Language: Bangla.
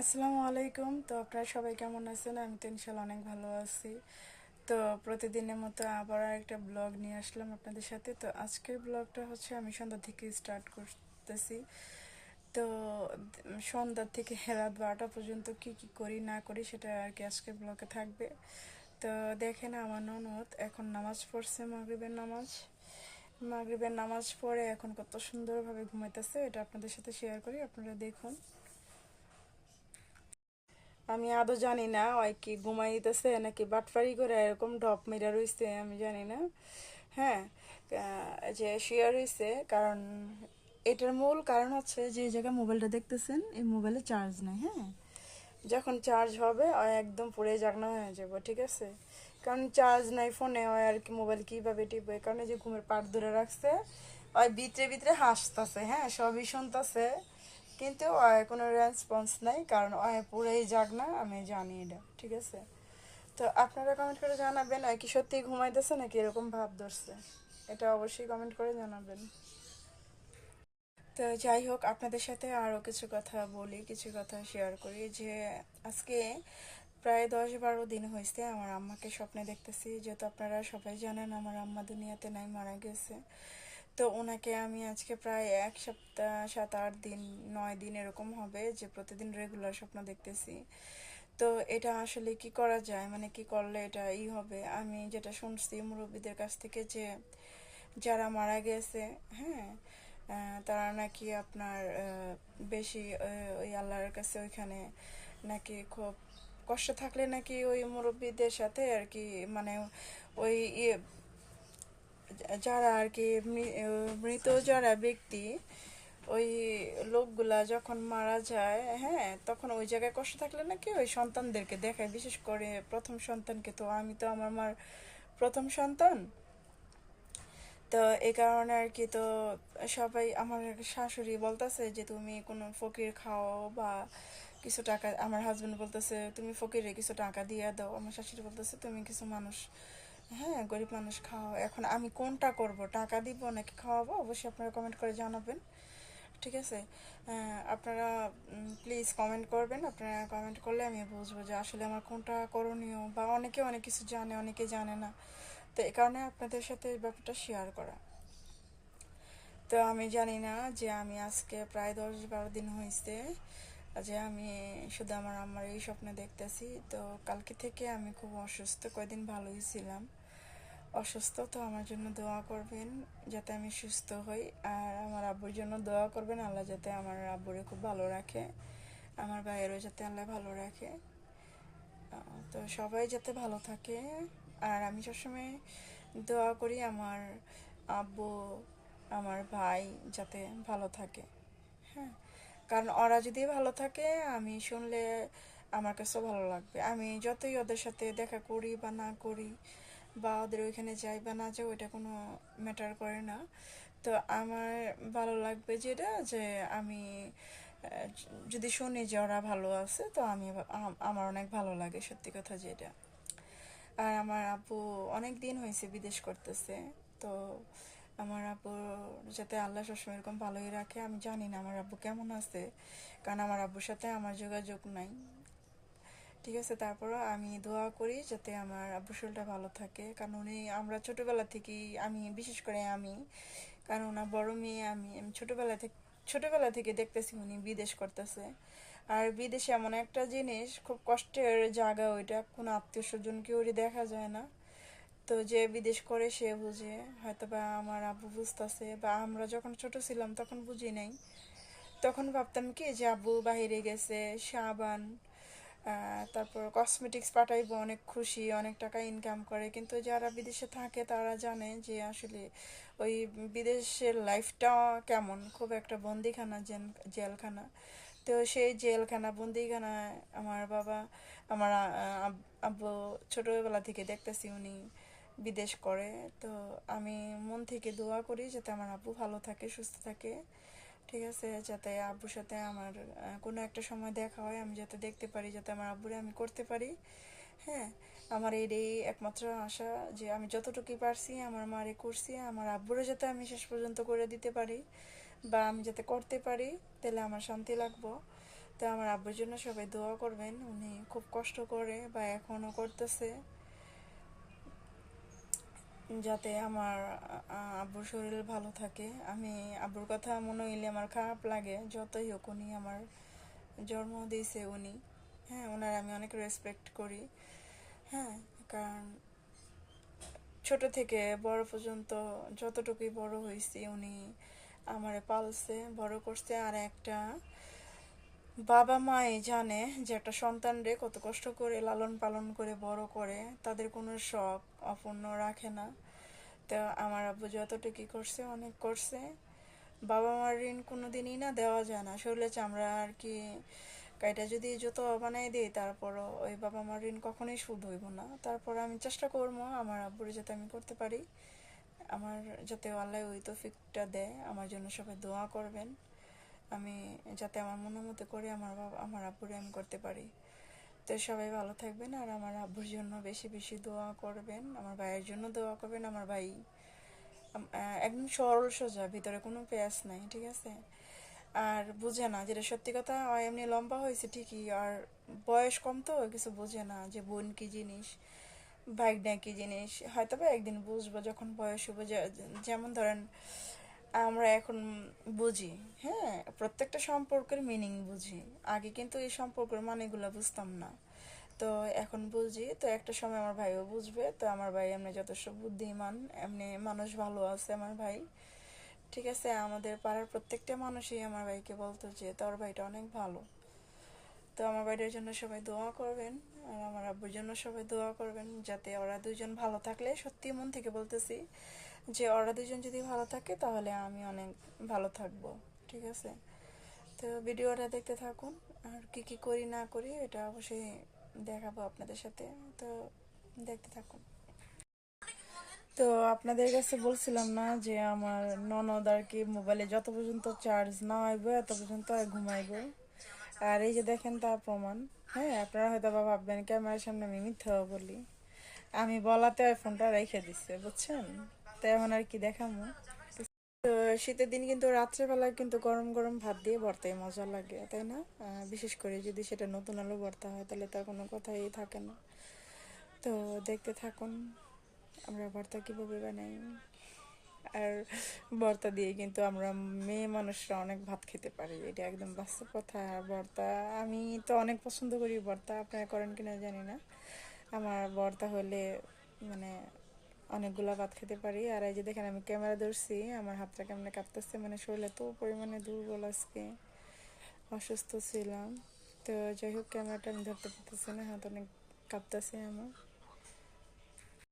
আসসালামু আলাইকুম। তো আপনারা সবাই কেমন আছেন? আমি তো ইনশাল্লাহ অনেক ভালো আছি। তো প্রতিদিনের মতো আবার একটা ব্লগ নিয়ে আসলাম আপনাদের সাথে। তো আজকের ব্লগটা হচ্ছে আমি সন্ধ্যা থেকে স্টার্ট করতেছি। তো সন্ধ্যা থেকে রাত বারোটা পর্যন্ত কি কি করি, না করি সেটা আর কি আজকের ব্লগে থাকবে। তো দেখেন আমার ননদ এখন নামাজ পড়ছে, মাগরিবের নামাজ। মাগরিবের নামাজ পড়ে এখন কত সুন্দরভাবে ঘুমাইতেছে, এটা আপনাদের সাথে শেয়ার করি, আপনারা দেখুন। আমি আদৌ জানি না, ওই কি ঘুমাই দিতেছে নাকি বাটফারি করে এরকম ডপ মেরা রইছে, আমি জানি না। হ্যাঁ যে শেয়ার হয়েছে কারণ এটার মূল কারণ হচ্ছে যে জায়গায় মোবাইলটা দেখতেছেন, এই মোবাইলে চার্জ নেই হ্যাঁ। যখন চার্জ হবে ও একদম পুরে জাগনা হয়ে যাব, ঠিক আছে? কারণ চার্জ নাই ফোনে, ওই আর কি মোবাইল কীভাবে টিপবে? কারণে যে ঘুমের পাট ধরে রাখছে, ওই ভিতরে ভিতরে হাসতাছে হ্যাঁ সবই শুনতাছে। কিন্তু কোনো রেসপন্স নাই, কারণ ওই পুরেই জাগনা আমি জানি এটা, ঠিক আছে? তো আপনারা কমেন্ট করে জানাবেন আর কি সত্যি ঘুমাইতেছে নাকি এরকম ভাব ধরছে? এটা অবশ্যই কমেন্ট করে জানাবেন। তো যাই হোক, আপনাদের সাথে আরও কিছু কথা বলি, কিছু কথা শেয়ার করি, যে আজকে প্রায় দশ বারো দিন হয়েছে আমার আম্মাকে স্বপ্নে দেখতেছি, যেহেতু আপনারা সবাই জানেন আমার আম্মা দুনিয়াতে নাই, মারা গেছে। তো ওনাকে আমি আজকে প্রায় এক সপ্তাহ, সাত, আট দিন, নয় দিন এরকম হবে যে প্রতিদিন রেগুলার স্বপ্ন দেখতেছি। তো এটা আসলে কি করা যায়? মানে কি করলে এটা ই হবে? আমি যেটা শুনছি মুরব্বীদের কাছ থেকে যে যারা মারা গেছে হ্যাঁ তারা নাকি আপনার বেশি ওই আল্লাহর কাছে ওইখানে নাকি খুব কষ্ট থাকলে নাকি ওই মুরব্বীদের সাথে আর কি মানে ওই ইয়ে যারা আর কি মৃত যারা ব্যক্তি, ওই লোকগুলা যখন মারা যায় হ্যাঁ তখন ওই জায়গায় কষ্ট থাকলে নাকি ওই সন্তানদেরকে দেখায়। বিশেষ করে প্রথম সন্তানকে তো আমি তো আমার মার প্রথম সন্তান। তো এই কারণে আর কি তো সবাই আমার শাশুড়ি বলতেছে যে, তুমি কোনো ফকির খাও বা কিছু টাকা, আমার হাজবেন্ড বলতেছে, তুমি ফকিরে কিছু টাকা দিয়ে দাও। আমার শাশুড়ি বলতেছে, তুমি কিছু মানুষ হ্যাঁ গরিব মানুষ খাও এখন আমি কোনটা করব? টাকা দিব নাকি খাওয়াবো? অবশ্যই আপনারা কমেন্ট করে জানাবেন। ঠিক আছে? আপনারা প্লিজ কমেন্ট করবেন। আপনারা কমেন্ট করলে আমি বুঝব যে আসলে আমার কোনটা করণীয় বা অনেকে অনেক কিছু জানে, অনেকে জানে না। তো এই কারণে আপনাদের সাথে এই ব্যাপারটা শেয়ার করা। তো আমি জানি না যে আমি আজকে প্রায় দশ বারো দিন হয়েছে যে আমি শুধু আমার আমার এই স্বপ্নে দেখতেছি। তো কালকে থেকে আমি খুব অসুস্থ, কয়দিন ভালোই ছিলাম। অসুস্থ, তো আমার জন্য দোয়া করবেন যাতে আমি সুস্থ হই। আর আমার আব্বুর জন্য দোয়া করবেন, আল্লাহ যাতে আমার আব্বুরে খুব ভালো রাখে, আমার ভাইয়েরও যাতে আল্লাহ ভালো রাখে। তো সবাই যাতে ভালো থাকে। আর আমি সবসময় দোয়া করি আমার আব্বু, আমার ভাই যাতে ভালো থাকে। হ্যাঁ কারণ ওরা যদি ভালো থাকে, আমি শুনলে আমার কাছেও ভালো লাগবে। আমি যতই ওদের সাথে দেখা করি বা না করি বা ওদের ওইখানে যাই বা না যাই ওইটা কোনো ম্যাটার করে না। তো আমার ভালো লাগবে যেটা, যে আমি যদি শুনি যে ওরা ভালো আছে, তো আমি আমার অনেক ভালো লাগে সত্যি কথা যেটা। আর আমার আব্বু অনেক দিন হয়েছে বিদেশ করতেছে, তো আমার আব্বু যাতে আল্লাহ সবসময় এরকম ভালোই রাখে, আমি জানি না আমার আব্বু কেমন আছে, কারণ আমার আব্বুর সাথে আমার যোগাযোগ নাই। ঠিক আছে, তারপরও আমি দোয়া করি যাতে আমার আব্বুর শরীরটা ভালো থাকে। কারণ উনি, আমরা ছোটবেলা থেকেই, আমি, বিশেষ করে আমি, কারণ ওনার বড় মেয়ে, আমি আমি ছোটবেলা থেকে ছোটবেলা থেকে দেখতেছি উনি বিদেশ করতেছে। আর বিদেশে এমন একটা জিনিস, খুব কষ্টের জায়গা ওইটা, কোনো আত্মীয় স্বজনকে ওরই দেখা যায় না। তো যে বিদেশ করে সে বুঝে হয়তো বা আমার আব্বু বুঝতেছে, বা আমরা যখন ছোট ছিলাম তখন বুঝি নাই। তখন ভাবতাম কি যে আব্বু বাইরে গেছে সাবান তারপর কসমেটিক্স পাঠাইবো, অনেক খুশি, অনেক টাকা ইনকাম করে। কিন্তু যারা বিদেশে থাকে, তারা জানে যে আসলে ওই বিদেশের লাইফটা কেমন। খুব একটা বন্দিখানা জেল জেলখানা। তো সেই জেলখানা বন্দিখানায় আমার বাবা, আমার আব্বু ছোটোবেলা থেকে দেখতেছি উনি বিদেশ করে। তো আমি মন থেকে দোয়া করি যাতে আমার আব্বু ভালো থাকে, সুস্থ থাকে। ঠিক আছে, যাতে আব্বুর সাথে আমার কোনো একটা সময় দেখা হয়, আমি যাতে দেখতে পারি, যাতে আমার আব্বুরে আমি করতে পারি। হ্যাঁ আমার এটাই একমাত্র আশা যে আমি যতটুকু পারছি, আমার মারে করছি, আমার আব্বুরে যাতে আমি শেষ পর্যন্ত করে দিতে পারি বা আমি যাতে করতে পারি, তাহলে আমার শান্তি লাগবো। তো আমার আব্বুর জন্য সবাই দোয়া করবেন, উনি খুব কষ্ট করে বা এখনও করতেছে। যাতে আমার আব্বুর শরীর ভালো থাকে। আমি আব্বুর কথা মনে হইলে আমার খারাপ লাগে, যতই হোক উনি আমার জন্ম দিয়েছে উনি। হ্যাঁ ওনার আমি অনেক রেসপেক্ট করি। হ্যাঁ কারণ ছোট থেকে বড় পর্যন্ত যতটুকুই বড় হয়েছি, উনি আমারে পালছে, বড় করছে। আর একটা বাবা মাই জানে যে একটা সন্তানরে কত কষ্ট করে লালন পালন করে, বড় করে, তাদের কোনো শখ অপূর্ণ রাখে না। তো আমার আব্বু যতটুকু করছে, অনেক করছে। বাবা মার ঋণ কোনো দিনই না দেওয়া যায় না। শরীরে চামড়া আর কি কাইটা যদি যত বানাই দিই, তারপরও ওই বাবা মার ঋণ কখনোই শুধ হইব না। তারপর আমি চেষ্টা করব আমার আব্বুর যাতে আমি করতে পারি। আমার যাতে আল্লাহ ওই তৌফিকটা দেয়। আমার জন্য সবাই দোয়া করবেন। আমি যাতে আমার মনের মতো করে আমার বাবা, আমার আব্বুরে আমি করতে পারি। তো সবাই ভালো থাকবেন আর আমার আব্বুর জন্য বেশি বেশি দোয়া করবেন। আমার ভাইয়ের জন্য দোয়া করবেন। আমার ভাই একদম সরল সোজা, ভিতরে কোনো পেঁয়াজ নাই, ঠিক আছে? আর বুঝে না, যেটা সত্যি কথা এমনি লম্বা হয়েছে ঠিকই, আর বয়স কম তো, কিছু বুঝে না যে বোন কি জিনিস ভাইগনা কি জিনিস। হয়তো বা একদিন বুঝব যখন বয়স হবে। যেমন ধরেন আমরা এখন বুঝি হ্যাঁ? প্রত্যেকটা সম্পর্কের মিনিং বুঝি। আগে কিন্তু এই সম্পর্কের মানেগুলো বুঝতাম না। তো এখন বুঝি, তো একটা সময় আমার ভাইও বুঝবে, তো আমার ভাই এমনি যথেষ্ট বুদ্ধিমান, এমনি মানুষ ভালো আছে আমার ভাই। ঠিক আছে, আমাদের পাড়ার প্রত্যেকটা মানুষই আমার ভাইকে বলতো যে, তোর ভাইটা অনেক ভালো। তো আমার বাড়ির জন্য সবাই দোয়া করবেন আর আমার আব্বুর জন্য সবাই দোয়া করবেন যাতে ওরা দুজন ভালো থাকলে সত্যি মন থেকে বলতেছি যে ওরা দুজন যদি ভালো থাকে তাহলে আমি অনেক ভালো থাকব, ঠিক আছে? তো ভিডিওটা দেখতে থাকুন আর কি কি করি না করি এটা অবশ্যই দেখাবো আপনাদের সাথে, তো দেখতে থাকুন। তো আপনাদের কাছে বলছিলাম না যে আমার ননদ আর কি মোবাইলে যত পর্যন্ত চার্জ না হইব, এত পর্যন্ত ঘুমাইব। আর এই যে দেখেন তার প্রমাণ। হ্যাঁ আপনারা হয়তো বা ভাববেন, ক্যামেরার সামনে আমি মিথ্যা বলি। আমি বলাতে ওই ফোনটা রেখে দিচ্ছে বুঝছেন? তো এখন আর কি দেখামো। তো শীতের দিন কিন্তু রাত্রেবেলায় কিন্তু গরম গরম ভাত দিয়ে ভর্তায় মজা লাগে, তাই না? বিশেষ করে যদি সেটা নতুন আলু ভর্তা হয়, তাহলে তার কোনো কথাই থাকে না। তো দেখতে থাকুন, আমরা ভর্তা কীভাবে বানাই। আর ভর্তা দিয়ে কিন্তু আমরা মেয়ে মানুষরা অনেক ভাত খেতে পারি। এটা একদম বাস্তব কথা। আর ভর্তা, আমি তো অনেক পছন্দ করি ভর্তা। আপনারা করেন কিনা জানি না। আমার ভর্তা হলে মানে অনেকগুলা ভাত খেতে পারি। আর এই যে দেখেন, আমি ক্যামেরা ধরছি। আমার হাতটা কেমনে কাঁপতেছে মানে শরীরে তো পরিমাণে দুর্বল আজকে। অসুস্থ ছিলাম। তো যাই হোক, ক্যামেরাটা আমি ধরতে পারতেছি না। হাত অনেক কাঁপতেছে আমার।